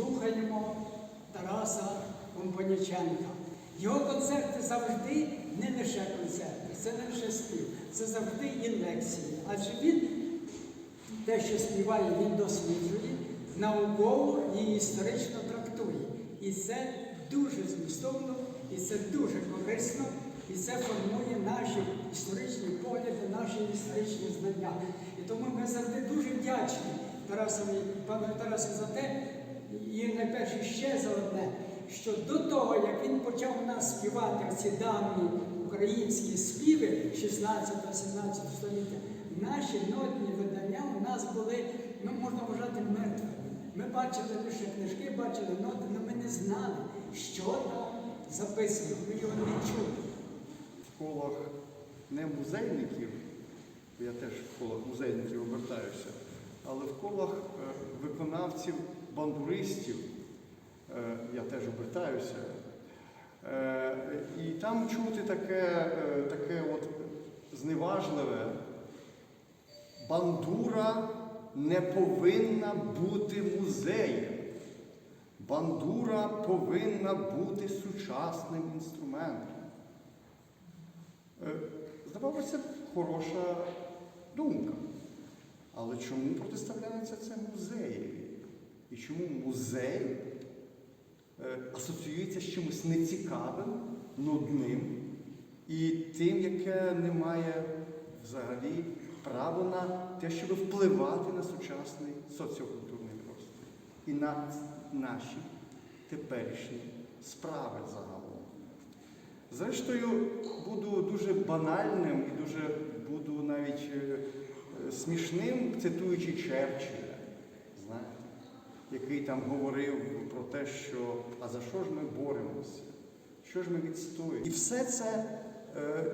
слухаємо Тараса Компаніченка. Його концерти завжди не лише концерти, це не лише спів, це завжди і лекції. Адже він те, що співає, він досліджує, науково і історично трактує. І це дуже змістовно, і це дуже корисно, і це формує наші історичні погляди, наші історичні знання. І тому ми завжди дуже вдячні Тарасові, пану Тарасу за те, і найперше ще за одне, що до того, як він почав у нас співати ці давні українські співи 16-17 століття, наші нотні видання у нас були, ну можна вважати, мертвими. Ми бачили лише книжки, бачили ноти, але ми не знали, що там записано. Ми його не чули. в колах не музейників, я теж в колах музейників обертаюся, але в колах е, виконавців, бандуристів, е, я теж обертаюся. Е, І там чути таке, е, таке от зневажливе. Бандура не повинна бути музеєм. Бандура повинна бути сучасним інструментом. Здавалося, хороша думка. Але чому протиставляється це музеєві? І чому музей е, асоціюється з чимось нецікавим, нудним і тим, яке не має взагалі права на те, щоб впливати на сучасний соціокультурний простір і на наші теперішні справи загалом. Зрештою, буду дуже банальним і дуже буду навіть е, смішним, цитуючи Черчилля, який там говорив про те, що а за що ж ми боремося? Що ж ми відстоюємо? І все це, е,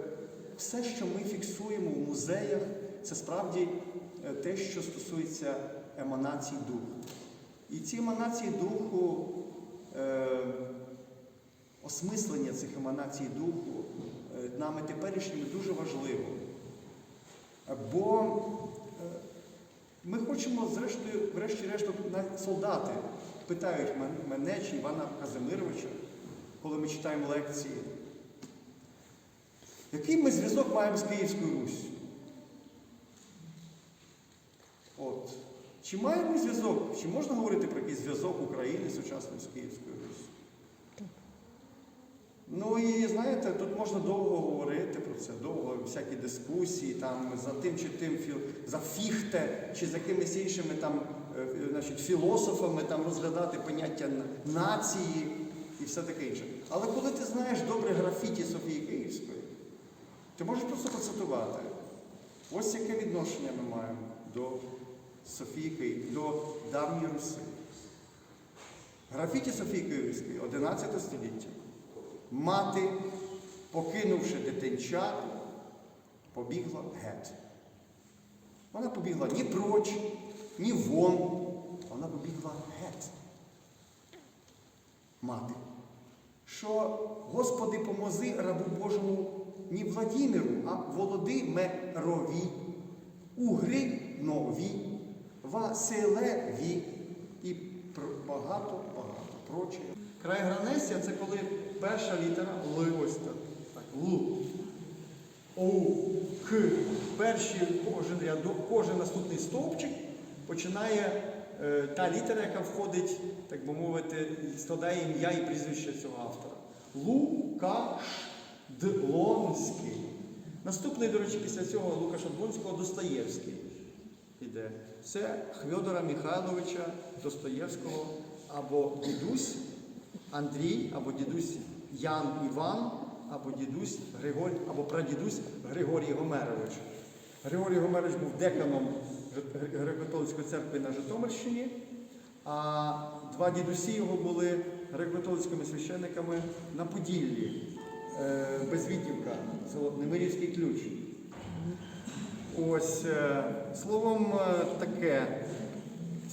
все, що ми фіксуємо в музеях, це справді е, те, що стосується еманацій духу. І ці еманації духу. е, осмислення цих еманацій духу нами теперішніми дуже важливо. Бо ми хочемо, зрештою, врешті-решт, солдати питають мене чи Івана Казимировича, коли ми читаємо лекції, який ми зв'язок маємо з Київською Руссю? От. Чи маємо зв'язок, чи можна говорити про якийсь зв'язок України сучасної з Київською Руссю? Ну і знаєте, тут можна довго говорити про це, довго всякі дискусії там за тим чи тим за фіхте, чи за якимись іншими там, е, значить, філософами там розглядати поняття нації і все таке інше. Але коли ти знаєш добре графіті Софії Київської, ти можеш просто процитувати. Ось яке відношення ми маємо до Софії Київської, до давньої Руси. Графіті Софії Київської 11 століття. Мати, покинувши дитинчат, побігла геть. Вона побігла ні проч, ні вон, вона побігла геть. Мати. Що, Господи, помози рабу Божому не Владимиру, а Володимирові, Угринові, Василеві і багато-багато проче. Край гранесія це коли перша літера Л ось так. так Л. О, К. Перший кожен рядок, кожен наступний стовпчик починає е, та літера, яка входить, так би мовити, складає ім'я і прізвище цього автора. Лукаш Длонський. Наступний, до речі, після цього Лукаша Длонського Достоєвський іде. Це Хвьодора Михайловича Достоєвського або дідусь Андрій, або дідусь Ян Іван, або дідусь Григорій, або прадідусь Григорій Гомерович. Григорій Гомерович був деканом Гр- Греко-католицької церкви на Житомирщині, а два дідусі його були греко-католицькими священниками на Поділлі, е, Безвітівка, село Немирівський ключ. Ось, е, словом, е, таке.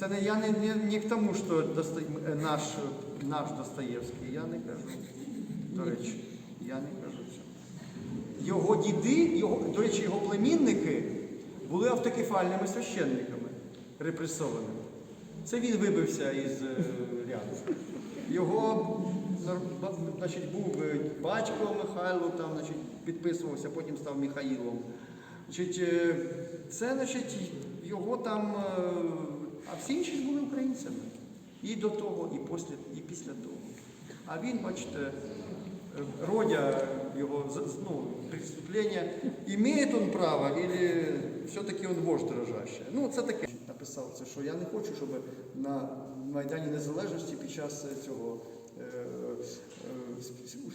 Це не я не, не, не к тому, що Досто... е, наш, наш Достоєвський, я не кажу. До речі, я не кажу цього. Його діди, його, до речі, його племінники були автокефальними священниками, репресованими. Це він вибився із е, ряду. Його значить, був е, батько Михайло, там, значить, підписувався, потім став Михаїлом. Значить, е, це значить, його там, а всі інші були українцями. І до того, і після, і після того. А він, бачите, е, Родя з- ну, преступление, имеет он право или все-таки он вождь дрожащий? Ну, це таке. Написав це, що я не хочу, щоб на Майдані Незалежності під час цього е, е,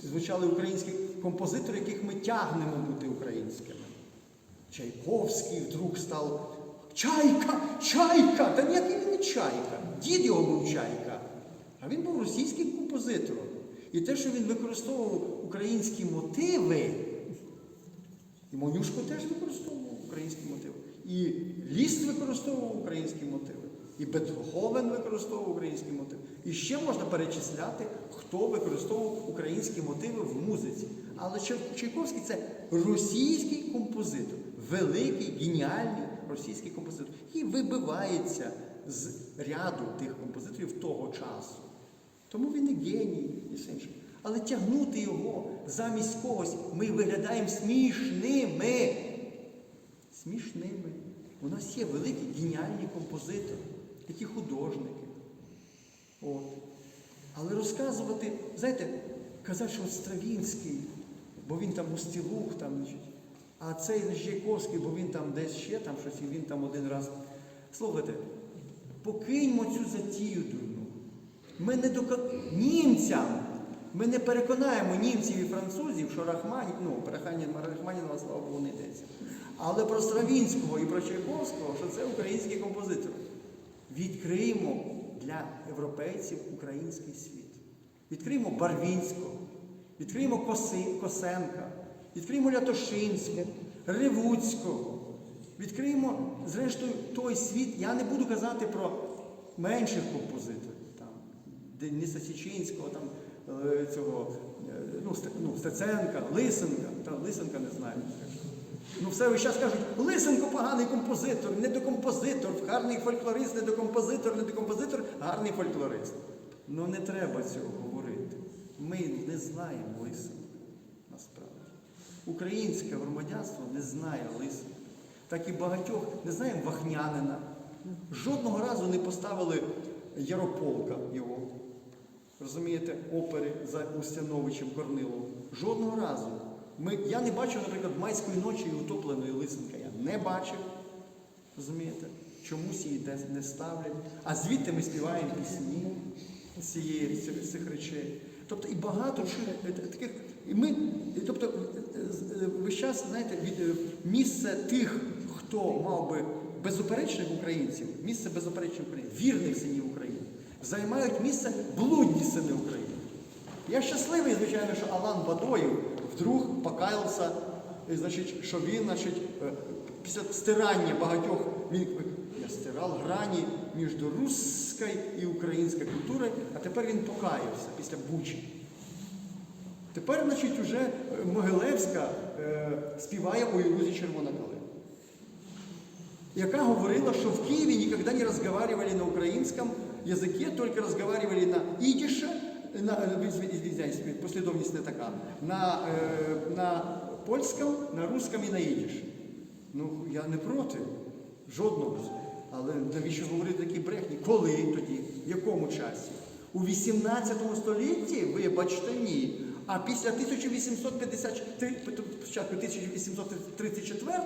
звучали українські композитори, яких ми тягнемо бути українськими. Чайковський вдруг став Чайка, чайка! Та ніякий він не чайка. Дід його був чайка. А він був російським композитором. І те, що він використовував українські мотиви, і Монюшко теж використовував українські мотиви. І Ліст використовував українські мотиви. І Бетховен використовував українські мотиви. І ще можна перечисляти, хто використовував українські мотиви в музиці. Але Чайковський це російський композитор, великий, геніальний російський композитор, який вибивається з ряду тих композиторів того часу. Тому він і геній і все інше. Але тягнути його замість когось ми виглядаємо смішними. Смішними. У нас є великі геніальні композитори, такі художники. От. Але розказувати, знаєте, казати, що Стравінський, бо він там Устілух, там, значить, а цей Жайковський, бо він там десь ще там щось, і він там один раз. Слухайте, покиньмо цю затію дурну. Ми не дока... німцям. Ми не переконаємо німців і французів, що Рахмані, ну, про Рахмані- Рахманінова, слава Богу, не йдеться. Але про Стравінського і про Чайковського, що це українські композитори. Відкриємо для європейців український світ. Відкриємо Барвінського, відкриємо Коси, Косенка, відкриємо Лятошинського, Ревуцького. Відкриємо, зрештою, той світ. Я не буду казати про менших композиторів, там, Дениса Січинського, там, е, цього, е, ну, ну, Стеценка, Лисенка, та Лисенка не знаю. Ну, все весь час кажуть, Лисенко поганий композитор, недокомпозитор, гарний фольклорист, недокомпозитор, недокомпозитор, гарний фольклорист. Ну не треба цього говорити. Ми не знаємо Лисенка. Українське громадянство не знає Лисенка. Так і багатьох не знаємо Вахнянина. Жодного разу не поставили Ярополка його. Розумієте, опери за Устяновичем Корниловим. Жодного разу. Ми, я не бачив, наприклад, майської ночі і утопленої Лисенка. Я не бачив. Розумієте? Чомусь її десь не ставлять. А звідти ми співаємо пісні з цих речей. Тобто і багато чи- таких. І ми, тобто, е, е, весь час, знаєте, від, е, місце тих, хто мав би безуперечних українців, місце безуперечних українців, вірних синів України, займають місце блудні сини України. Я щасливий, звичайно, що Алан Бадоєв вдруг покаявся, значить, що він, значить, е, після стирання багатьох, він я стирав грані між руською і українською культурою, а тепер він покаявся після Бучі. Тепер, значить, уже е, Могилевська е, співає у Ілузі Червона калина яка говорила, що в Києві ніколи не розмовляли на українському язикі, тільки розмовляли на ідіше, на, е, послідовність не така, на, е, на польському, на русскому і на ідіш. Ну, я не проти жодного. Але навіщо говорити такі брехні? Коли тоді? В якому часі? У 18 столітті, вибачте, ні. А після 1853, спочатку 1834,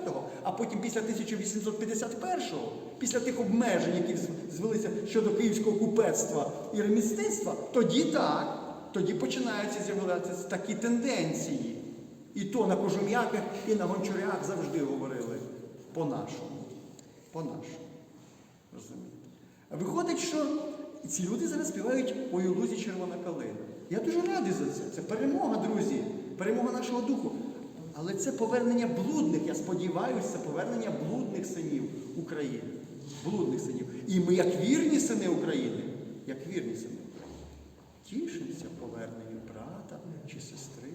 а потім після 1851-го, після тих обмежень, які звелися щодо київського купецтва і ремісництва, тоді так, тоді починаються з'являтися такі тенденції. І то на кожум'яках, і на гончарях завжди говорили по-нашому. По-нашому. Розумієте? Виходить, що ці люди зараз співають «Ой, у лузі червона калина. Я дуже радий за це. Це перемога, друзі, перемога нашого духу. Але це повернення блудних, я сподіваюся, повернення блудних синів України. Блудних синів. І ми, як вірні сини України, як вірні сини України, тішимося поверненню брата чи сестри.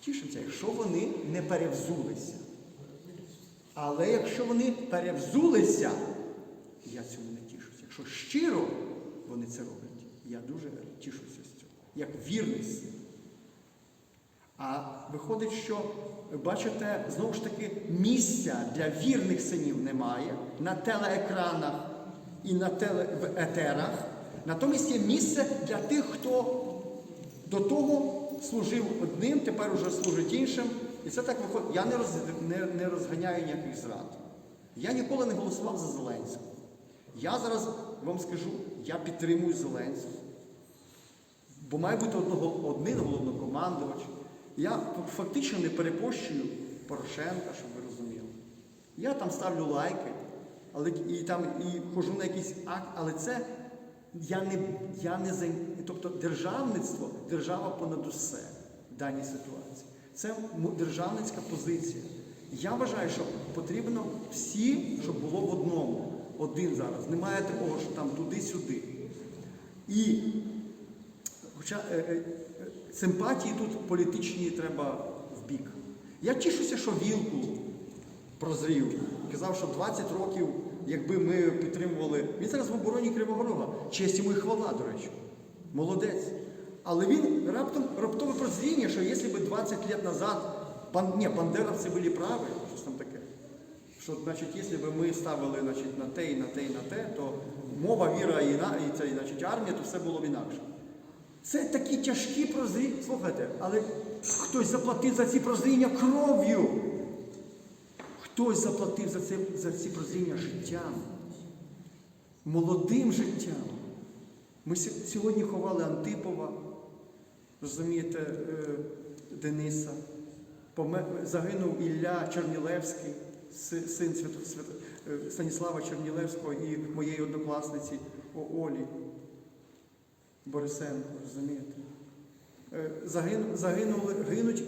Тішимося, якщо вони не перевзулися. Але якщо вони перевзулися, я цьому не тішуся. що щиро вони це роблять. Я дуже тішуся з цього, як вірний син. А виходить, що бачите, знову ж таки, місця для вірних синів немає на телеекранах і на телеетерах. Натомість є місце для тих, хто до того служив одним, тепер уже служить іншим. І це так виходить. Я не, роз, не, не розганяю ніяких зрад. Я ніколи не голосував за Зеленського. Я зараз вам скажу, я підтримую Зеленського. Бо має бути одного, один головнокомандувач. Я фактично не перепощую Порошенка, щоб ви розуміли. Я там ставлю лайки, але і там і хожу на якийсь акт, але це я не, я не займ... Тобто державництво, держава понад усе в даній ситуації. Це державницька позиція. Я вважаю, що потрібно всі, щоб було в одному. Один зараз. Немає такого, що там туди-сюди. І Хоча е, е, симпатії тут політичні треба в бік. Я тішуся, що Вілкул прозрів. Казав, що 20 років, якби ми підтримували. Він зараз в обороні Кривого Рога. Честь йому і хвала, до речі. Молодець. Але він раптом раптове прозріння, що якщо б 20 років назад бан, ні, бандеровці були праві, щось там таке. Що, значить, якщо б ми ставили значить, на те, і на те, і на те, то мова, віра і, на, і, це, значить, армія, то все було б інакше. Це такі тяжкі прозріння. Слухайте, але хтось заплатив за ці прозріння кров'ю. Хтось заплатив за, це, за ці прозріння життям, молодим життям. Ми сьогодні ховали Антипова, розумієте, е, Дениса. Загинув Ілля Чернілевський, син е, Станіслава Чернілевського і моєї однокласниці Олі. Борисенко, розумієте? Е, загинули, гинуть,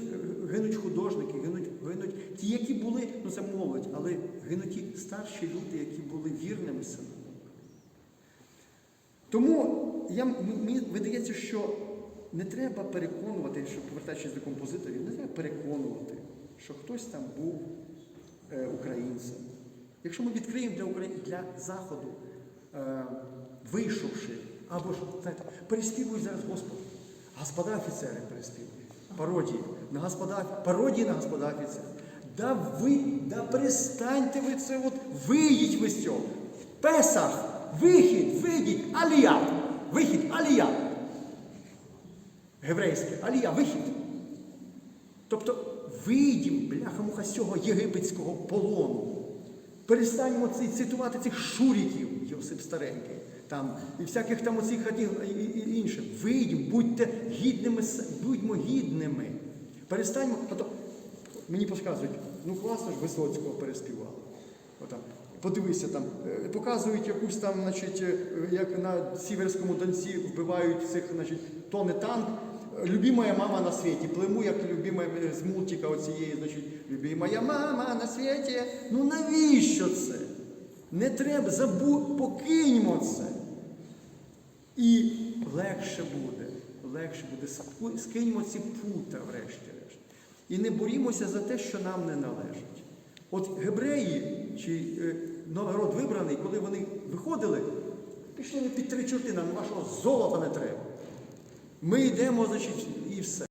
гинуть художники, гинуть, гинуть ті, які були, ну це молодь, але гинуть ті старші люди, які були вірними синами. Тому я, мені видається, що не треба переконувати, що повертаючись до композиторів, не треба переконувати, що хтось там був е, українцем. Якщо ми відкриємо для, Украї... для Заходу, е, вийшовши, або ж знаєте, переспівують зараз Господу. Господа офіцери переспівують. Пародії. На господа, пародії на господа офіцери. Да ви, да перестаньте ви це от, вийдіть ви з цього. Песах, вихід, вийдіть, алія, вихід, алія. Геврейське, алія, вихід. Тобто вийдімо, бляха-муха, з цього єгипетського полону. Перестаньмо цитувати цих шуріків, Йосип Старенький, там, і всяких там оцих одних і, інших. Вийдімо, будьте гідними, будьмо гідними. Перестаньмо. Тобто, мені показують, ну класно ж Висоцького переспівали. Отам. Подивися там, е, показують якусь там, значить, е, як на Сіверському Донці вбивають цих, значить, тони танк. Любимая мама на світі. Плиму, як любимая е, з мультика оцієї, значить, любимая мама на світі. Ну навіщо це? Не треба, забу... покиньмо це. І легше буде, легше буде, скиньмо ці пута, врешті-решт. І не борімося за те, що нам не належить. От гебреї чи е, народ вибраний, коли вони виходили, пішли під три чорти, нам вашого золота не треба. Ми йдемо, значить, і все.